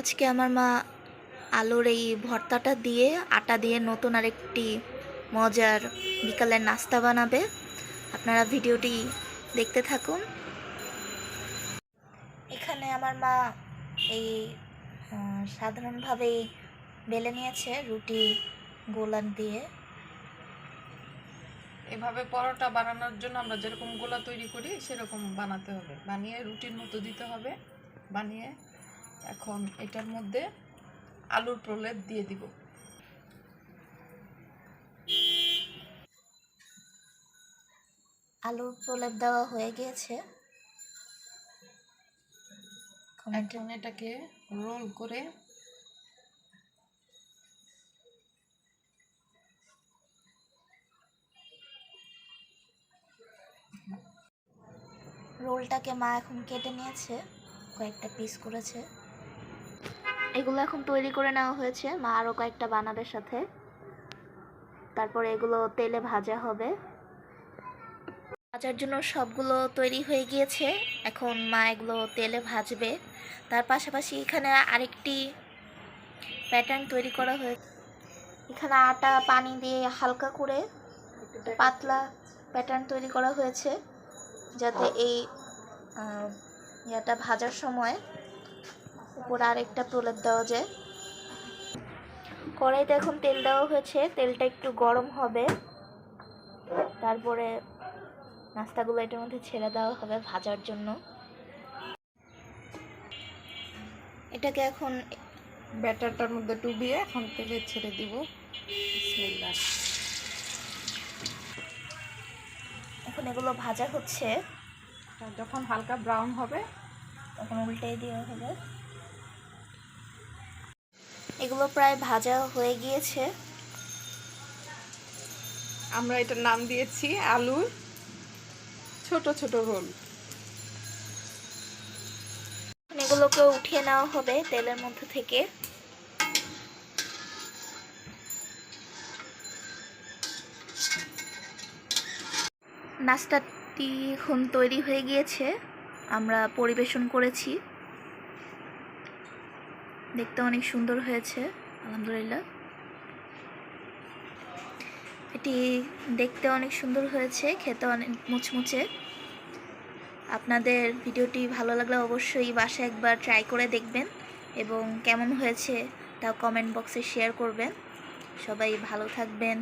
আজকে আমার মা আলুর এই ভর্তাটা দিয়ে, আটা দিয়ে নতুন আরেকটি মজার বিকালের নাস্তা বানাবে। আপনারা ভিডিওটি দেখতে থাকুন। এখানে আমার মা এই সাধারণভাবেই বেলে নিয়েছে রুটি গোলান দিয়ে। এভাবে পরোটা বানানোর জন্য আমরা যেরকম গোলা তৈরি করি, সেরকম বানাতে হবে। বানিয়ে রুটির মতো দিতে হবে। বানিয়ে এখন এটার মধ্যে আলুর প্রলেপ দিয়ে দিব। আলুর প্রলেপ দেওয়া হয়ে গিয়েছে। এখন এটাকে রোল করে রোলটাকে মা এখন কেটে নিয়েছে কয়েকটা পিস করেছে। এগুলো এখন তৈরি করে নেওয়া হয়েছে। মা আরও কয়েকটা বানাবে সাথে। তারপরে এগুলো তেলে ভাজা হবে। ভাজার জন্য সবগুলো তৈরি হয়ে গিয়েছে। এখন মা এগুলো তেলে ভাজবে। তার পাশাপাশি এখানে আরেকটি প্যাটার্ন তৈরি করা হয়েছে। এখানে আটা, পানি দিয়ে হালকা করে পাতলা প্যাটার্ন তৈরি করা হয়েছে। যাতে এই ইয়াটা ভাজার সময় উপরে আরেকটা প্রলেপ দেওয়া যায়। কড়াইতে এখন তেল দেওয়া হয়েছে তেলটা একটু গরম হবে। তারপরে নাস্তাগুলো এটার মধ্যে ছেড়ে দেওয়া হবে ভাজার জন্য। এটাকে এখন ব্যাটারটার মধ্যে ডুবিয়ে এখন তেলে ছেড়ে দিব। এখন এগুলো ভাজা হচ্ছে। যখন হালকা ব্রাউন হবে তখন উল্টে দেওয়া হবে। এগুলো প্রায় ভাজা হয়ে গিয়েছে। আমরা এটার নাম দিয়েছি আলুর ছোট ছোট রোল। এগুলোকে উঠিয়ে নেওয়া হবে তেলের মধ্যে থেকে। নাস্তাটি এখন তৈরি হয়ে গিয়েছে। আমরা পরিবেশন করেছি। দেখতে অনেক সুন্দর হয়েছে, আলহামদুলিল্লাহ। এটি দেখতে অনেক সুন্দর হয়েছে, খেতে অনেক মুচমুচে। আপনাদের ভিডিওটি ভালো লাগলে অবশ্যই বাসায় একবার ট্রাই করে দেখবেন এবং কেমন হয়েছে তা কমেন্ট বক্সে শেয়ার করবেন। সবাই ভালো থাকবেন।